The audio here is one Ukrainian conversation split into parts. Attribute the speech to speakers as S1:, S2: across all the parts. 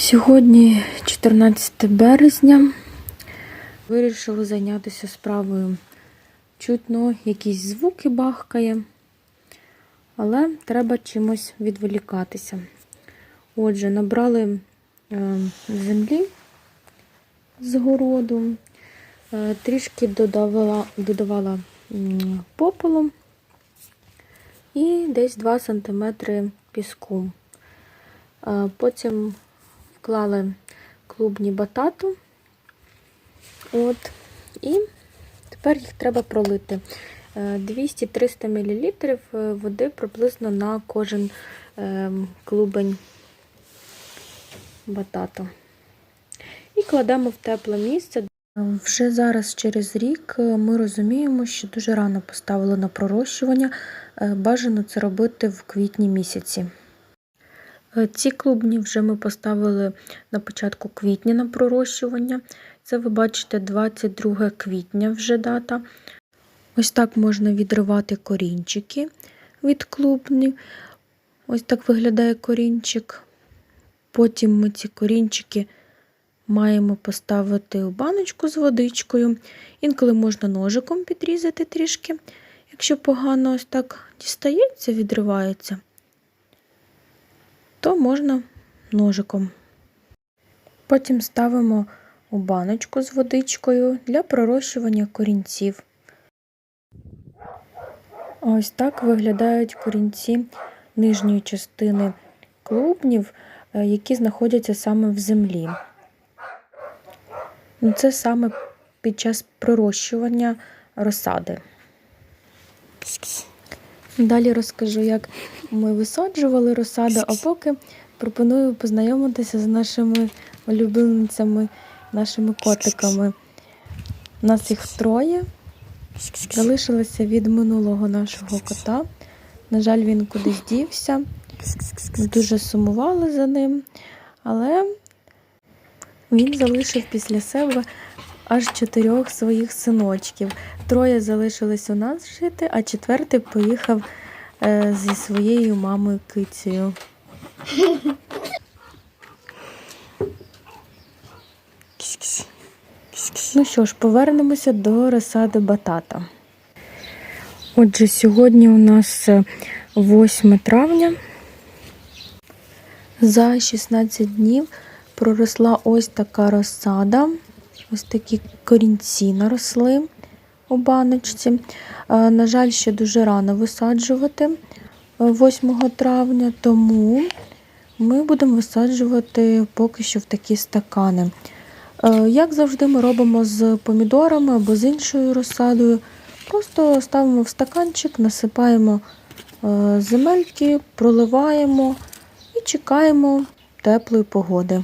S1: Сьогодні 14 березня. Вирішили зайнятися справою. Чутно якісь звуки бахкає, але треба чимось відволікатися. Отже, набрали е, землі з городу, е, трішки додавала, додавала попелу і десь 2 см піску. Е, Потім вклали клубні батату. От. І тепер їх треба пролити. Е, 200-300 мл води приблизно на кожен е, клубень батату. І кладемо в тепле місце. Вже зараз через рік е, ми розуміємо, що дуже рано поставили на пророщування. Е, Бажано це робити в квітні місяці. Е, Ці клубні вже ми поставили на початку квітня на пророщування. Це ви бачите 22 квітня вже дата. Ось так можна відривати корінчики від клубні. Ось так виглядає корінчик. Потім ми ці корінчики маємо поставити у баночку з водичкою. Інколи можна ножиком підрізати трішки, якщо погано ось так дістається, відривається то можна ножиком. Потім ставимо у баночку з водичкою для пророщування корінців. Ось так виглядають корінці нижньої частини клубнів, е, які знаходяться саме в землі. Ну, Це саме під час пророщування розсади. Далі розкажу, як ми висаджували розсаду, а поки пропоную познайомитися з нашими улюбленцями, нашими котиками. У нас їх троє. Залишилося від минулого нашого кота. На жаль, він кудись дівся. Ми дуже сумували за ним, але він залишив після себе аж чотирьох своїх синочків. Троє залишились у нас жити, а четвертий поїхав е, зі своєю мамою кицею. Ну що ж, повернемося до розсади батата. Отже, сьогодні у нас е, 8 травня. За 16 днів проросла ось така розсада. Ось такі корінці наросли у баночці. Е, На жаль, ще дуже рано висаджувати е, 8 травня, тому ми будемо висаджувати поки що в такі стакани. Е, Як завжди, ми робимо з помідорами або з іншою розсадою. Просто ставимо в стаканчик, насипаємо е, земельки, проливаємо і чекаємо теплої погоди.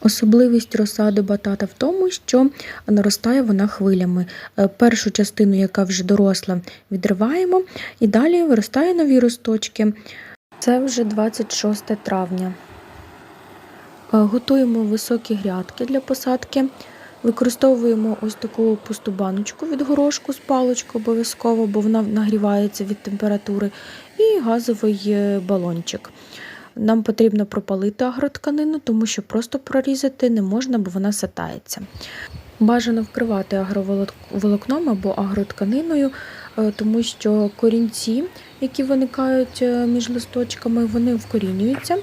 S1: Особливість розсади батата в тому, що наростає вона хвилями. Е, Першу частину, яка вже доросла, відриваємо, і далі виростає нові росточки. Це вже 26 травня. Е, Готуємо високі грядки для посадки. Використовуємо ось таку пусту баночку від горошку з паличкою обов'язково, бо вона нагрівається від температури, і газовий е, балончик. Нам потрібно пропалити агротканину, тому що просто прорізати не можна, бо вона сатається. Бажано вкривати агроволокном або агротканиною, е, тому що корінці, які виникають е, між листочками, вони вкорінюються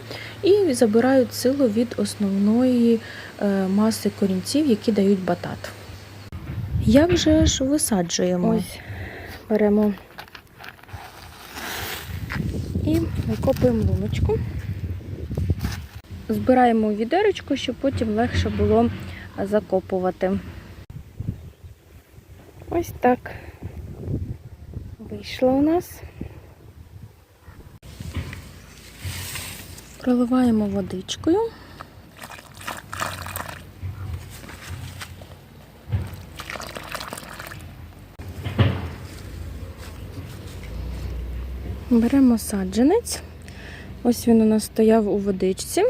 S1: і забирають силу від основної е, маси корінців, які дають батат. Як же ж висаджуємо? Ось беремо і викопуємо луночку. Збираємо у відеречко, щоб потім легше було закопувати. Ось так вийшло у нас. Проливаємо водичкою. Беремо саджанець. Ось він у нас стояв у водичці.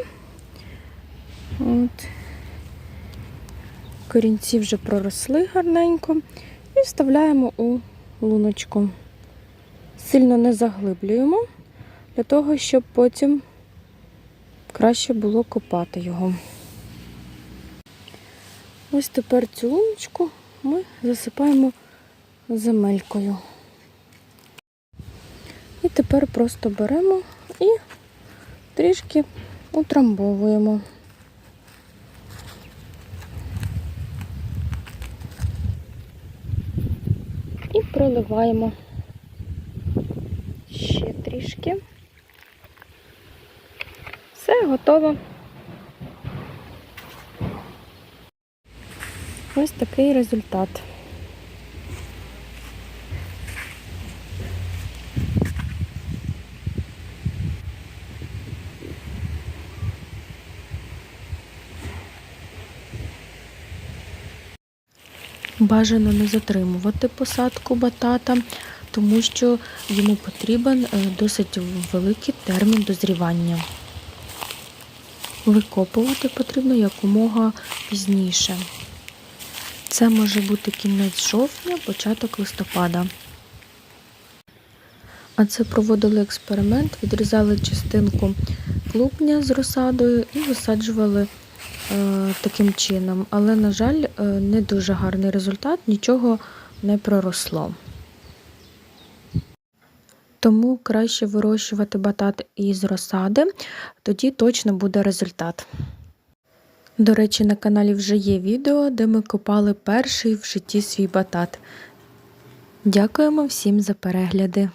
S1: От. Корінці вже проросли гарненько і вставляємо у луночку. Сильно не заглиблюємо, для того, щоб потім краще було копати його. Ось тепер цю луночку ми засипаємо земелькою. І тепер просто беремо і трішки утрамбовуємо. І проливаємо ще трішки. Все готово. Ось такий результат. Бажано не затримувати посадку батата, тому що йому потрібен е, досить великий термін дозрівання. Викопувати потрібно якомога пізніше. Це може бути кінець жовтня, початок листопада. А це проводили експеримент, відрізали частинку клубня з розсадою і висаджували таким чином. Але, на жаль, е, не дуже гарний результат, нічого не проросло. Тому краще вирощувати батат із розсади, тоді точно буде результат. До речі, на каналі вже є відео, де ми копали перший в житті свій батат. Дякуємо всім за перегляди!